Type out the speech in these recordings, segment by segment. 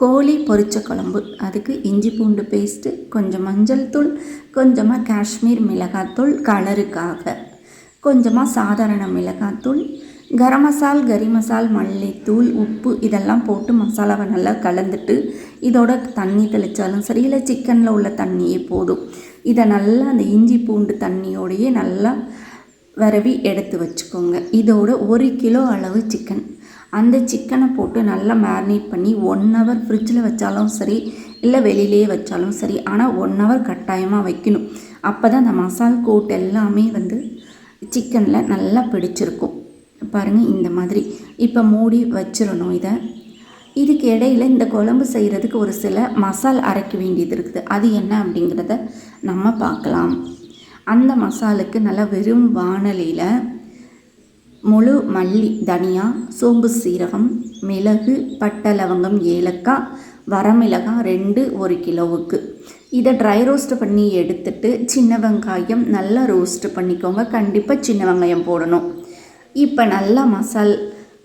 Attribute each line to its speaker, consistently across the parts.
Speaker 1: கோழி பொரிச்ச குழம்பு. அதுக்கு இஞ்சி பூண்டு பேஸ்ட்டு கொஞ்சம் மஞ்சள் தூள் கொஞ்சமாக காஷ்மீர் மிளகாத்தூள் கலருக்காக. கொஞ்சமாக சாதாரண மிளகாத்தூள் கரம் மசால் கறி மசால் மல்லித்தூள் உப்பு இதெல்லாம் போட்டு மசாலாவை நல்லா கலந்துட்டு இதோட தண்ணி தெளித்தாலும் சரி இல்லை சிக்கனில் உள்ள தண்ணியே போதும். இதை நல்லா அந்த இஞ்சி பூண்டு தண்ணியோடையே நல்லா விரவி எடுத்து வச்சுக்கோங்க. இதோட ஒரு கிலோ அளவு சிக்கன். அந்த சிக்கனை போட்டு நல்லா மேரினேட் பண்ணி ஒன் ஹவர் ஃப்ரிட்ஜில் வச்சாலும் சரி இல்லை வெளியிலேயே வச்சாலும் சரி ஆனால் ஒன் ஹவர் கட்டாயமாக வைக்கணும். அப்போ தான் அந்த மசால் கோட் எல்லாமே வந்து சிக்கனில் நல்லா பிடிச்சிருக்கும். பாருங்கள் இந்த மாதிரி. இப்போ மூடி வச்சிடணும் இதை. இதுக்கு இடையில் இந்த குழம்பு செய்கிறதுக்கு ஒரு சில மசால் அரைக்க வேண்டியது இருக்குது. அது என்ன அப்படிங்கிறத நம்ம பார்க்கலாம். அந்த மசாலுக்கு நல்லா வெறும் வானலியில் முழு மல்லி தனியா சோம்பு சீரகம் மிளகு பட்டை லவங்கம் ஏலக்காய் வரமிளகாய் ரெண்டு ஒரு கிலோவுக்கு. இதை ட்ரை ரோஸ்ட் பண்ணி எடுத்துட்டு சின்ன வெங்காயம் நல்லா ரோஸ்ட் பண்ணிக்கோங்க. கண்டிப்பாக சின்ன வெங்காயம் போடணும். இப்போ நல்லா மசால்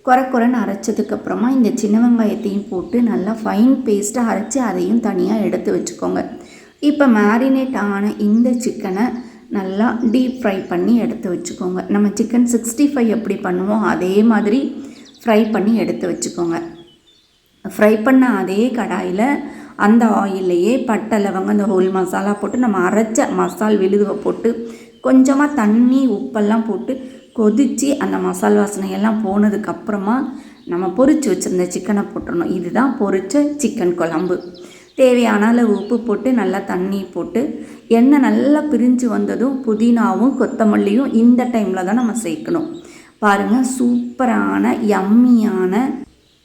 Speaker 1: குறை குறைன்னு அரைச்சதுக்கப்புறமா இந்த சின்ன வெங்காயத்தையும் போட்டு நல்லா ஃபைன் பேஸ்ட்டாக அரைச்சி அதையும் தனியாக எடுத்து வச்சுக்கோங்க. இப்போ மேரினேட் ஆன இந்த சிக்கனை நல்லா டீப் ஃப்ரை பண்ணி எடுத்து வச்சுக்கோங்க. நம்ம சிக்கன் சிக்ஸ்டி ஃபைவ் எப்படி பண்ணுவோம் அதே மாதிரி ஃப்ரை பண்ணி எடுத்து வச்சுக்கோங்க. ஃப்ரை பண்ண அதே கடாயில் அந்த ஆயிலையே பட்டை லவங்க அந்த ஹோல் மசாலா போட்டு நம்ம அரைச்ச மசால் விழுதுவை போட்டு கொஞ்சமாக தண்ணி உப்பெல்லாம் போட்டு கொதித்து அந்த மசால் வாசனையெல்லாம் போனதுக்கப்புறமா நம்ம பொரித்து வச்சுருந்த சிக்கனை போட்டுடணும் இதுதான் பொரித்த சிக்கன் குழம்பு. தேவையான அளவு உப்பு போட்டு நல்லா தண்ணி போட்டு எண்ணெய் நல்லா பிரிஞ்சு வந்ததும் புதினாவும் கொத்தமல்லியும் இந்த டைமில் தான் நம்ம சேர்க்கணும். பாருங்கள் சூப்பரான யம்மியான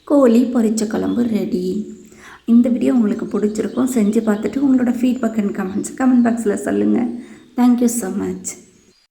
Speaker 1: கோழி பொரிச்ச குழம்பு ரெடி இந்த வீடியோ உங்களுக்கு பிடிச்சிருக்கும் செஞ்சு பார்த்துட்டு உங்களோட ஃபீட்பேக் அண்ட் கமெண்ட்ஸ் கமெண்ட் பாக்ஸில் சொல்லுங்கள் தேங்க்யூ ஸோ மச்